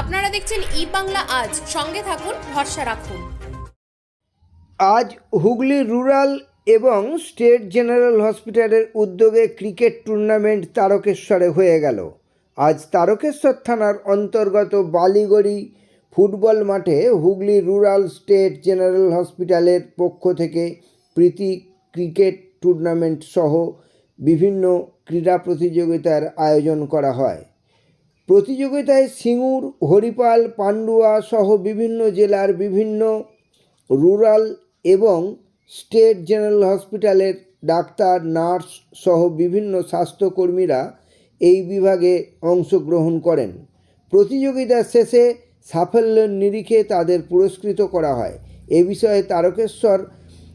আপনারা দেখছেন ই বাংলা আজ। সঙ্গে থাকুন, ভরসা রাখুন। আজ হুগলি রুরাল এবং স্টেট জেনারেল হসপিটালের উদ্যোগে ক্রিকেট টুর্নামেন্ট তারকেশ্বরে হয়ে গেল। আজ তারকেশ্বর থানার অন্তর্গত বালিগড়ি ফুটবল মাঠে হুগলি রুরাল স্টেট জেনারেল হসপিটালের পক্ষ থেকে প্রীতি ক্রিকেট টুর্নামেন্ট সহ বিভিন্ন ক্রীড়া প্রতিযোগিতার আয়োজন করা হয়। প্রতিযোগিতায় সিঙ্গুর, হরিপাল, পান্ডুয়া সহ বিভিন্ন জেলার বিভিন্ন রুরাল এবং স্টেট জেনারেল হসপিটালের ডাক্তার, নার্স সহ বিভিন্ন স্বাস্থ্যকর্মীরা এই বিভাগে অংশগ্রহণ করেন। প্রতিযোগিতা শেষে সাফল্যের নিরিখে তাদের পুরস্কৃত করা হয়। এ বিষয়ে তারকেশ্বর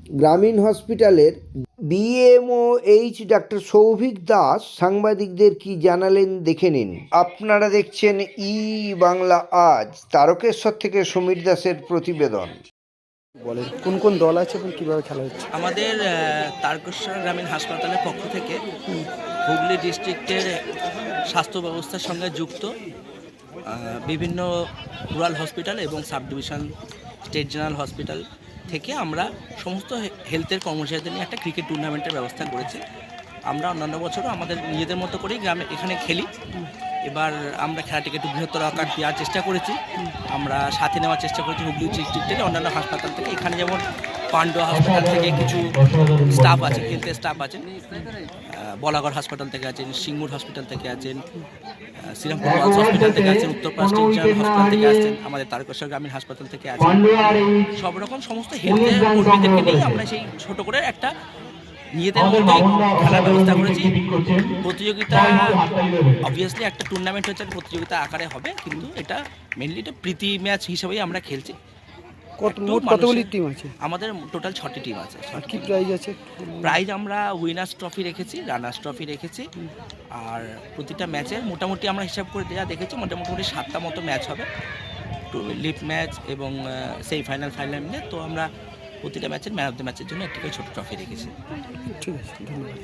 গ্রামীণ হসপিটালের BMO H doctor Souvik Das সাংবাদিকদের কি জানালেন দেখে নিন। আপনারা দেখছেন ই বাংলা আজ তারকেশ্বর থেকে সমীর দাসের প্রতিবেদন। বলেন কোন কোন দল আছে এবং কীভাবে খেলা হচ্ছে? আমাদের আহ, তারকেশ্বর গ্রামীণ হাসপাতালের পক্ষ থেকে হুগলি ডিস্ট্রিক্টের স্বাস্থ্য ব্যবস্থার সঙ্গে যুক্ত আহ, বিভিন্ন রুরাল হসপিটাল এবং sub division state general hospital থেকে আমরা সমস্ত হেলথের কর্মচারীদের নিয়ে একটা ক্রিকেট টুর্নামেন্টের ব্যবস্থা করেছি। আমরা অন্যান্য বছরও আমাদের নিজেদের মতো করেই গ্রামে এখানে খেলি। এবার আমরা খেলাটিকে একটু বৃহত্তর আকার দেওয়ার চেষ্টা করেছি। আমরা সাথে নেওয়ার চেষ্টা করেছি হুগলি ডিস্ট্রিক্ট থেকে, অন্যান্য হাসপাতাল থেকে। এখানে যেমন পান্ডুয়া হাসপাতাল থেকে কিছু স্টাফ আছে হেলথের স্টাফ আছেন। বলাগড় হাসপাতাল থেকে আছেন, সিঙ্গুর হসপিটাল থেকে আছেন। শ্রীরামপুর হসপিটাল থেকে আছেন উত্তরপাড়া স্টেট জেনারেল হসপিটাল থেকে আসছেন আমাদের তারকেশ্বর গ্রামীণ হাসপাতাল থেকে আছেন। সব রকম সমস্ত হেলথের কর্মীদেরকে নিয়ে আমরা সেই ছোট করে একটা নিজেদের মতোই খেলার ব্যবস্থা করেছি। প্রতিযোগিতা অবভিয়াসলি একটা টুর্নামেন্ট হচ্ছে প্রতিযোগিতা আকারে হবে কিন্তু এটা মেনলি এটা প্রীতি ম্যাচ হিসেবেই আমরা খেলছি। কত একটু মোট মানুষের- কতগুলি টিম আছে? আমাদের টোটাল ছটি টিম আছে কি প্রাইজ আছে? প্রাইজ আমরা উইনার্স ট্রফি রেখেছি রানার্স ট্রফি রেখেছি। আর প্রতিটা ম্যাচের মোটামুটি আমরা হিসাব করে যা দেখেছি, মোটামুটি সাতটা মতো ম্যাচ হবে। টু লিপ ম্যাচ এবং সেমিফাইনাল ফাইনাল মিলে, তো আমরা প্রতিটা ম্যাচের ম্যান অফ দ্য ম্যাচের জন্য একটি করে ছোটো ট্রফি রেখেছি। ঠিক আছে, ধন্যবাদ।